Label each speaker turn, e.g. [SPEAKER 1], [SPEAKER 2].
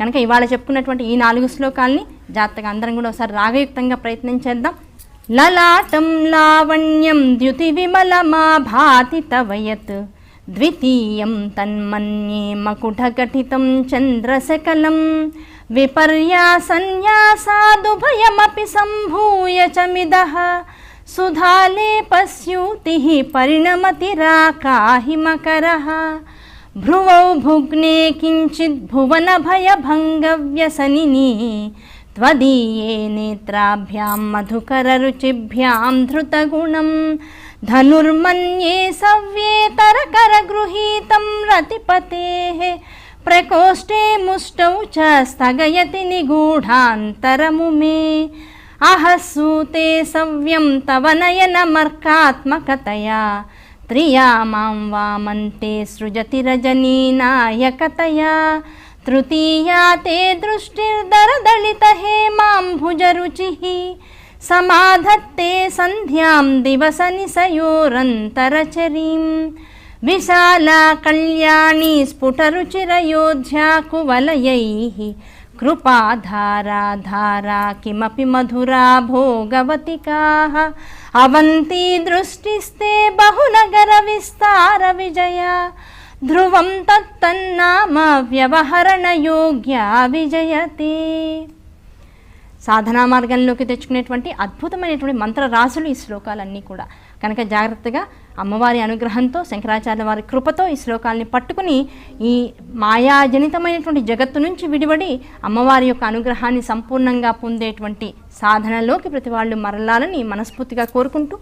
[SPEAKER 1] కనుక ఇవాళ చెప్పుకున్నటువంటి ఈ నాలుగు శ్లోకాల్ని జాగ్రత్తగా అందరం కూడా ఒకసారి రాగయుక్తంగా ప్రయత్నం చేద్దాం. లలాటం లావణ్యం ద్యుతి విమలమాభాతి తవయత్. ద్వితీయం తన్మన్యే మకుటఘటితం చంద్రశకలం. విపర్యాసన్యాసాదుభయమపి సంభూయ చ మిదః సుధాలేపస్యూతిः పరిణమతిరాకాహిమకరः भ्रुवौ भुग्ने किञ्चिद्भुवनभयभङ्गव्यसनिनी त्वदीये नेत्राभ्यां मधुकररुचिभ्यां धृतगुणं धनुर्मन्ये सव्येतरकरगृहीतं रतिपतेः प्रकोष्ठे मुष्टौ च स्थगयति निगूढान्तरमु मे अहसूते सव्यं तव नयनमर्कात्मकतया ప్రియా మాం వామంతే సృజతి రజనీ నాయకతయా తృతీయా తే దృష్టిర్దరదళిత హేమాంభుజరుచిః సమాధత్తే సంధ్యాం దివస నిశయోరంతరచరీం విశాలా కళ్యాణీ స్ఫుటరుచిరయోధ్యాకువలయైః కృపాధారా ధారా కిమపి మధురా భోగవతికాః? అవంతి దృష్టిస్తే బహునగర విస్తార విజయ. ధ్రువం తత్తన్నామ వ్యవహరణయోగ్యా విజయతి. సాధనా మార్గంలోకి తెచ్చుకునేటువంటి అద్భుతమైనటువంటి మంత్రరాశులు ఈ శ్లోకాలన్నీ కూడా. కనుక జాగ్రత్తగా అమ్మవారి అనుగ్రహంతో శంకరాచార్య వారి కృపతో ఈ శ్లోకాల్ని పట్టుకుని ఈ మాయాజనితమైనటువంటి జగత్తు నుంచి విడివడి అమ్మవారి యొక్క అనుగ్రహాన్ని సంపూర్ణంగా పొందేటువంటి సాధనలోకి ప్రతి వాళ్ళు మరలాలని మనస్ఫూర్తిగా కోరుకుంటూ